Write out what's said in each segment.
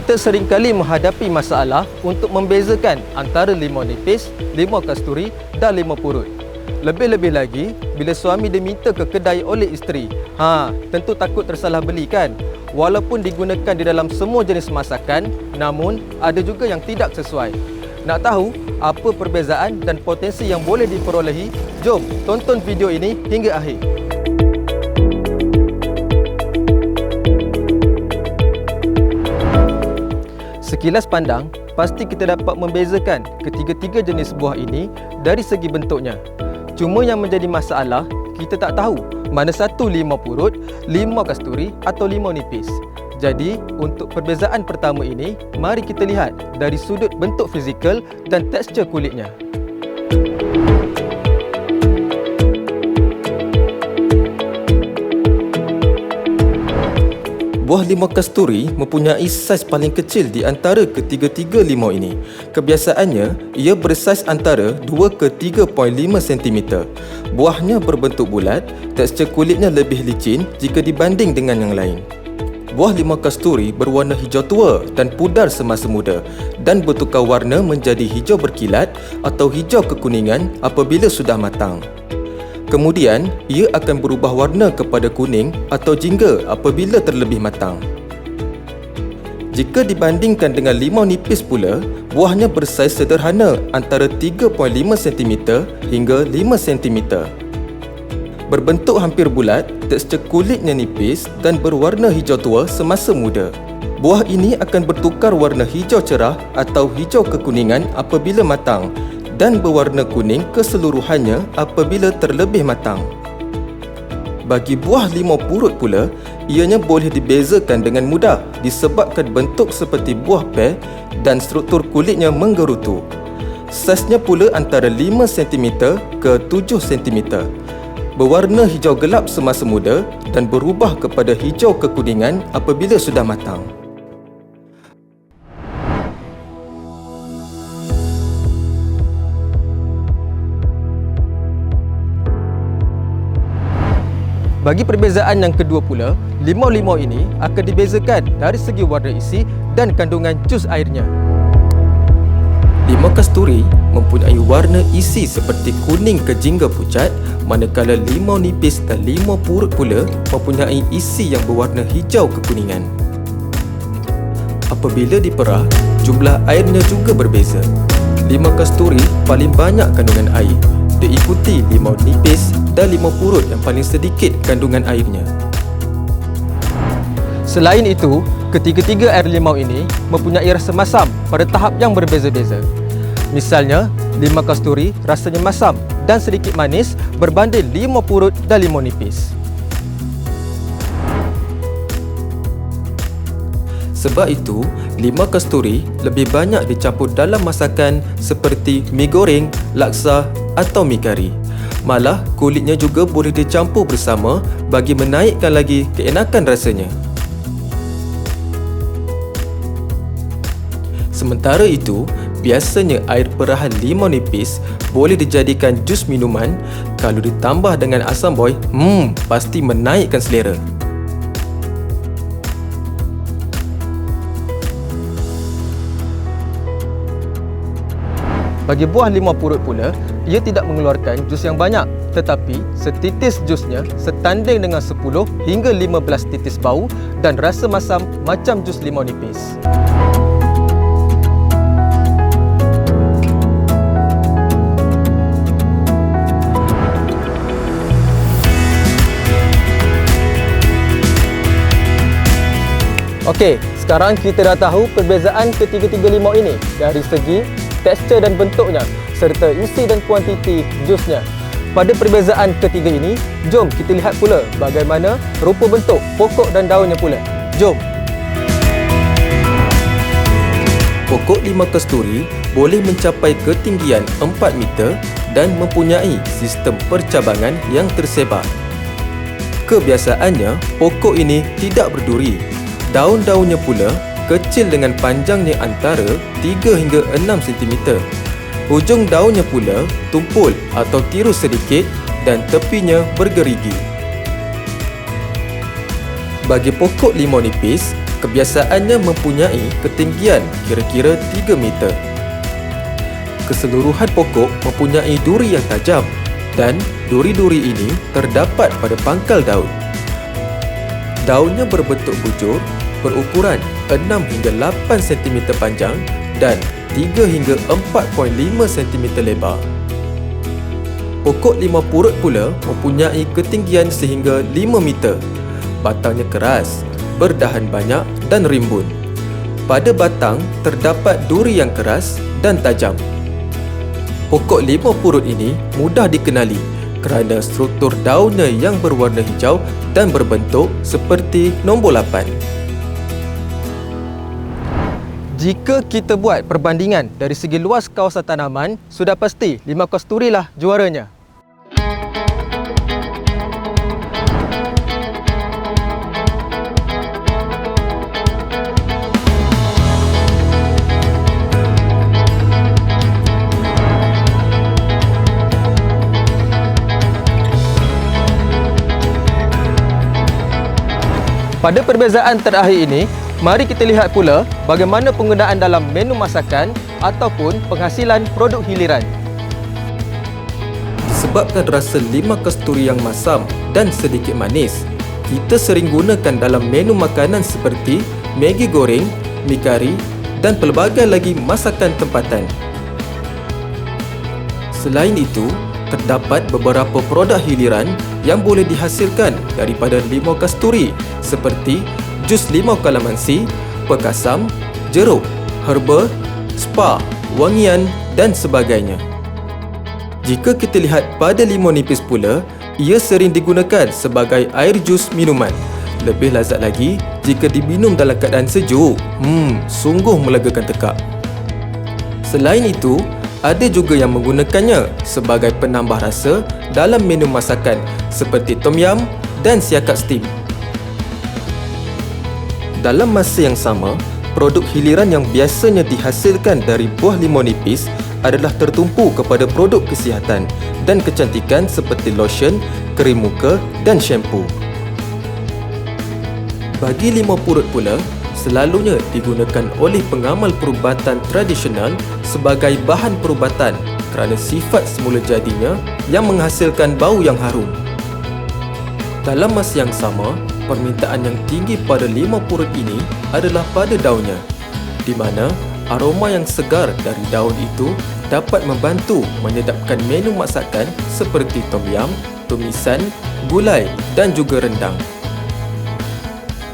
Kita seringkali menghadapi masalah untuk membezakan antara limau nipis, limau kasturi dan limau purut. Lebih-lebih lagi, bila suami diminta ke kedai oleh isteri, ha, tentu takut tersalah beli kan? Walaupun digunakan di dalam semua jenis masakan, namun ada juga yang tidak sesuai. Nak tahu apa perbezaan dan potensi yang boleh diperolehi? Jom tonton video ini hingga akhir. Sekilas pandang, pasti kita dapat membezakan ketiga-tiga jenis buah ini dari segi bentuknya. Cuma yang menjadi masalah, kita tak tahu mana satu limau purut, limau kasturi atau limau nipis. Jadi, untuk perbezaan pertama ini, mari kita lihat dari sudut bentuk fizikal dan tekstur kulitnya. Buah limau kasturi mempunyai saiz paling kecil di antara ketiga-tiga limau ini. Kebiasaannya, ia bersaiz antara 2 ke 3.5 cm. Buahnya berbentuk bulat, tekstur kulitnya lebih licin jika dibanding dengan yang lain. Buah limau kasturi berwarna hijau tua dan pudar semasa muda dan bertukar warna menjadi hijau berkilat atau hijau kekuningan apabila sudah matang. Kemudian, ia akan berubah warna kepada kuning atau jingga apabila terlebih matang. Jika dibandingkan dengan limau nipis pula, buahnya bersaiz sederhana antara 3.5 cm hingga 5 cm. Berbentuk hampir bulat, tekstur kulitnya nipis dan berwarna hijau tua semasa muda. Buah ini akan bertukar warna hijau cerah atau hijau kekuningan apabila matang dan berwarna kuning keseluruhannya apabila terlebih matang. Bagi buah limau purut pula, ianya boleh dibezakan dengan mudah disebabkan bentuk seperti buah pear dan struktur kulitnya menggerutu. Saiznya pula antara 5 cm ke 7 cm. Berwarna hijau gelap semasa muda dan berubah kepada hijau kekuningan apabila sudah matang. Bagi perbezaan yang kedua pula, limau-limau ini akan dibezakan dari segi warna isi dan kandungan jus airnya. Limau kasturi mempunyai warna isi seperti kuning ke jingga pucat manakala limau nipis dan limau purut pula mempunyai isi yang berwarna hijau kekuningan. Apabila diperah, jumlah airnya juga berbeza. Limau kasturi paling banyak kandungan air diikuti limau nipis dan limau purut yang paling sedikit kandungan airnya. Selain itu, ketiga-tiga air limau ini mempunyai rasa masam pada tahap yang berbeza-beza. Misalnya, limau kasturi rasanya masam dan sedikit manis berbanding limau purut dan limau nipis. Sebab itu, limau kasturi lebih banyak dicampur dalam masakan seperti mi goreng, laksa atau mi kari. Malah kulitnya juga boleh dicampur bersama bagi menaikkan lagi keenakan rasanya. Sementara itu, biasanya air perahan limau nipis boleh dijadikan jus minuman kalau ditambah dengan asam boy, hmm, pasti menaikkan selera. Bagi buah limau purut pula, ia tidak mengeluarkan jus yang banyak tetapi setitis jusnya setanding dengan 10 hingga 15 titis bau dan rasa masam macam jus limau nipis. Okey, sekarang kita dah tahu perbezaan ketiga-tiga limau ini dari segi tekstur dan bentuknya serta isi dan kuantiti jusnya. Pada perbezaan ketiga ini, jom kita lihat pula bagaimana rupa bentuk pokok dan daunnya pula. Jom. Pokok lima kasturi boleh mencapai ketinggian 4 meter dan mempunyai sistem percabangan yang tersebar. Kebiasaannya, pokok ini tidak berduri. Daun-daunnya pula kecil dengan panjangnya antara 3 hingga 6 cm. Hujung daunnya pula tumpul atau tirus sedikit dan tepinya bergerigi. Bagi pokok limau nipis, kebiasaannya mempunyai ketinggian kira-kira 3 meter. Keseluruhan pokok mempunyai duri yang tajam dan duri-duri ini terdapat pada pangkal daun. Daunnya berbentuk bujur, berukuran 6 hingga 8 cm panjang dan 3 hingga 4.5 cm lebar. Pokok lima purut pula mempunyai ketinggian sehingga 5 meter. Batangnya keras, berdahan banyak dan rimbun. Pada batang terdapat duri yang keras dan tajam. Pokok lima purut ini mudah dikenali kerana struktur daunnya yang berwarna hijau dan berbentuk seperti nombor 8. Jika kita buat perbandingan dari segi luas kawasan tanaman, sudah pasti lima kasturi lah juaranya. Pada perbezaan terakhir ini, mari kita lihat pula bagaimana penggunaan dalam menu masakan ataupun penghasilan produk hiliran. Sebabkan rasa lima kasturi yang masam dan sedikit manis, kita sering gunakan dalam menu makanan seperti Maggi goreng, mi kari dan pelbagai lagi masakan tempatan. Selain itu, terdapat beberapa produk hiliran yang boleh dihasilkan daripada limau kasturi seperti jus limau kalamansi, pekasam, jeruk, herba, spa, wangian dan sebagainya. Jika kita lihat pada limau nipis pula, ia sering digunakan sebagai air jus minuman. Lebih lazat lagi jika diminum dalam keadaan sejuk. Hmm, sungguh melegakan tekak. Selain itu, ada juga yang menggunakannya sebagai penambah rasa dalam menu masakan seperti tom yum dan siakap steam. Dalam masa yang sama, produk hiliran yang biasanya dihasilkan dari buah limau nipis adalah tertumpu kepada produk kesihatan dan kecantikan seperti lotion, krim muka dan shampoo. Bagi limau purut pula, selalunya digunakan oleh pengamal perubatan tradisional sebagai bahan perubatan kerana sifat semula jadinya yang menghasilkan bau yang harum. Dalam masa yang sama, permintaan yang tinggi pada lima purut ini adalah pada daunnya di mana aroma yang segar dari daun itu dapat membantu menyedapkan menu masakan seperti tom yum, tumisan, gulai dan juga rendang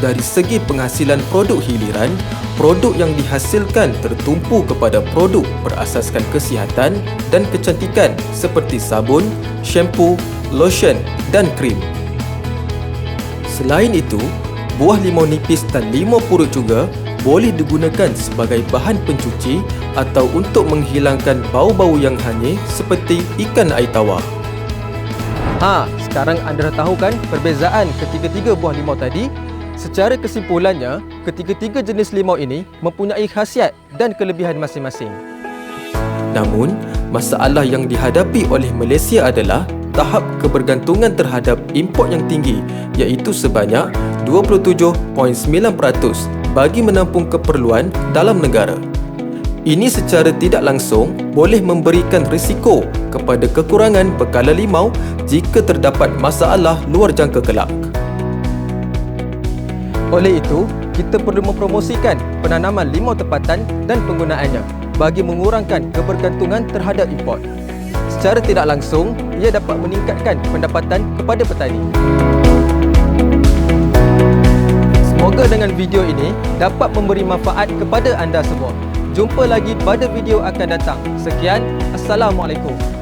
dari segi penghasilan produk hiliran, produk yang dihasilkan tertumpu kepada produk berasaskan kesihatan dan kecantikan seperti sabun, shampoo, lotion dan krim. Selain itu, buah limau nipis dan limau purut juga boleh digunakan sebagai bahan pencuci atau untuk menghilangkan bau-bau yang hanyir seperti ikan air tawar. Ha, sekarang anda dah tahu kan perbezaan ketiga-tiga buah limau tadi Secara kesimpulannya, ketiga-tiga jenis limau ini mempunyai khasiat dan kelebihan masing-masing. Namun, masalah yang dihadapi oleh Malaysia adalah tahap kebergantungan terhadap import yang tinggi iaitu sebanyak 27.9% bagi menampung keperluan dalam negara. Ini secara tidak langsung boleh memberikan risiko kepada kekurangan bekalan limau jika terdapat masalah luar jangka kelak. Oleh itu, kita perlu mempromosikan penanaman limau tempatan dan penggunaannya bagi mengurangkan kebergantungan terhadap import. Secara tidak langsung, ia dapat meningkatkan pendapatan kepada petani. Semoga dengan video ini dapat memberi manfaat kepada anda semua. Jumpa lagi pada video akan datang. Sekian, Assalamualaikum.